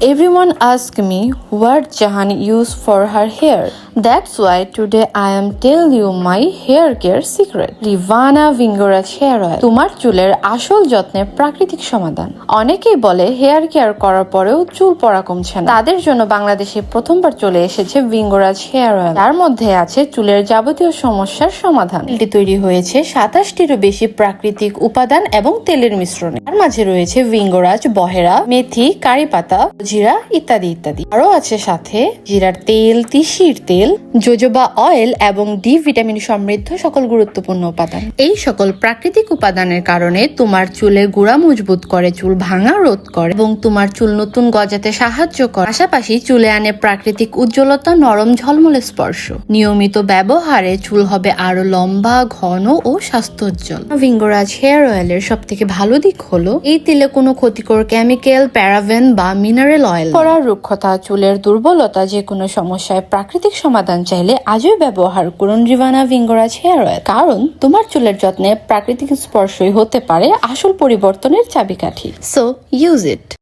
Everyone ask me what Jahan use for her hair. That's why today I am tell you my hair care secret. Rivana Vingoraj Hair Oil. তোমার চুলের আসল যত্নের প্রাকৃতিক সমাধান। অনেকেই বলে হেয়ার কেয়ার করার পরেও চুল পড়া কমছে না। তাদের জন্য বাংলাদেশে প্রথমবার চলে এসেছে ভিঙ্গরাজ হেয়ার অয়েল তার মধ্যে আছে চুলের যাবতীয় সমস্যার সমাধান। এটি তৈরি হয়েছে সাতাশটিরও বেশি প্রাকৃতিক উপাদান এবং তেলের মিশ্রণে। তার মাঝে রয়েছে ভিঙ্গরাজ বহেরা, মেথি, কারি পাতা জিরা ইত্যাদি ইত্যাদি। আরও আছে সাথে জিরার তেল, তিসির তেল, জোজোবা অয়েল এবং ডি ভিটামিন সমৃদ্ধ সকল গুরুত্বপূর্ণ উপাদান। এই সকল প্রাকৃতিক উপাদানের কারণে তোমার চুলে গুড়া মজবুত করে, চুল ভাঙা রোধ করে এবং তোমার চুল নতুন গজাতে সাহায্য করে। পাশাপাশি চুলে আনে প্রাকৃতিক উজ্জ্বলতা নরম ঝলমলে স্পর্শ। নিয়মিত ব্যবহারে চুল হবে আরও লম্বা, ঘন ও স্বাস্থ্যোজ্জ্বল। ভিঙ্গরাজ হেয়ার অয়েলের সব থেকে ভালো দিক হলো, এই তেলে কোনো ক্ষতিকর কেমিক্যাল প্যারাভেন বা মিনারেল অয়েল পড়ার রুক্ষতা চুলের দুর্বলতা যে কোনো সমস্যায় প্রাকৃতিক সমাধান চাইলে আজই ব্যবহার করুন রিভানা ভিঙ্গরাজ হেয়ার অয়েল। কারণ তোমার চুলের যত্নে প্রাকৃতিক স্পর্শই হতে পারে আসল পরিবর্তনের চাবিকাঠি। So use it